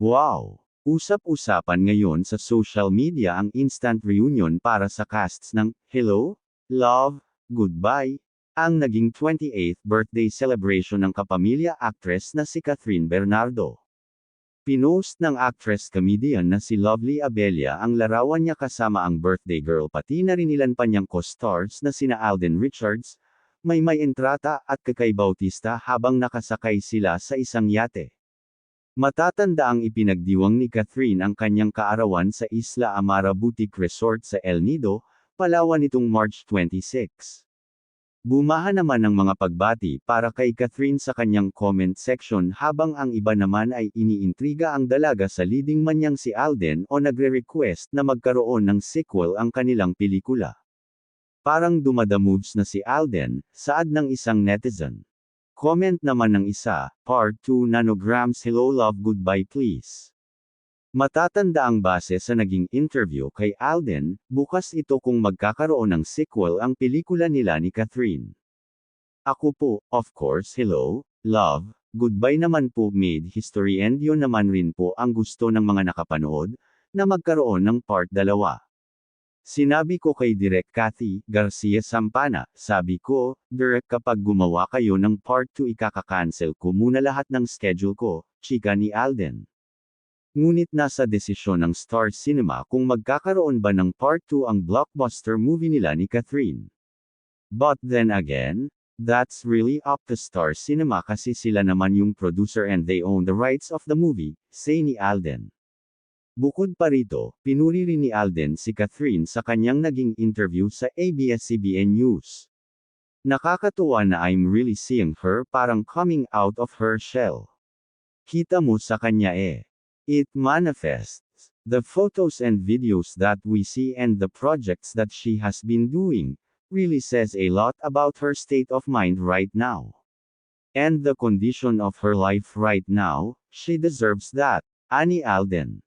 Wow! Usap-usapan ngayon sa social media ang instant reunion para sa casts ng Hello, Love, Goodbye, ang naging 28th birthday celebration ng kapamilya actress na si Catherine Bernardo. Pinost ng actress-comedian na si Lovely Abella ang larawan niya kasama ang birthday girl pati na rin ilan pa niyang co-stars na sina Alden Richards, Maymay Entrata at Kakay Bautista habang nakasakay sila sa isang yate. Matatanda ang ipinagdiwang ni Catherine ang kanyang kaarawan sa Isla Amara Boutique Resort sa El Nido, Palawan nitong March 26. Bumaha naman ng mga pagbati para kay Catherine sa kanyang comment section habang ang iba naman ay iniintriga ang dalaga sa leading man niyang si Alden o nagre-request na magkaroon ng sequel ang kanilang pelikula. Parang dumadamoves na si Alden, saad ng isang netizen. Comment naman ng isa, Part 2 Nanograms Hello Love Goodbye Please. Matatanda ang base sa naging interview kay Alden, bukas ito kung magkakaroon ng sequel ang pelikula nila ni Catherine. Ako po, of course hello, love, goodbye naman po made history and yun naman rin po ang gusto ng mga nakapanood, na magkaroon ng part 2. Sinabi ko kay Direk Cathy Garcia Sampana, sabi ko, Direk kapag gumawa kayo ng part 2 ikaka-cancel ko muna lahat ng schedule ko, chika ni Alden. Ngunit nasa desisyon ng Star Cinema kung magkakaroon ba ng part 2 ang blockbuster movie nila ni Catherine. But then again, that's really up to Star Cinema kasi sila naman yung producer and they own the rights of the movie, say ni Alden. Bukod pa rito, pinuri rin ni Alden si Catherine sa kanyang naging interview sa ABS-CBN News. Nakakatuwa na I'm really seeing her parang coming out of her shell. Kita mo sa kanya eh. It manifests. The photos and videos that we see and the projects that she has been doing, really says a lot about her state of mind right now. And the condition of her life right now, she deserves that, Ani Alden.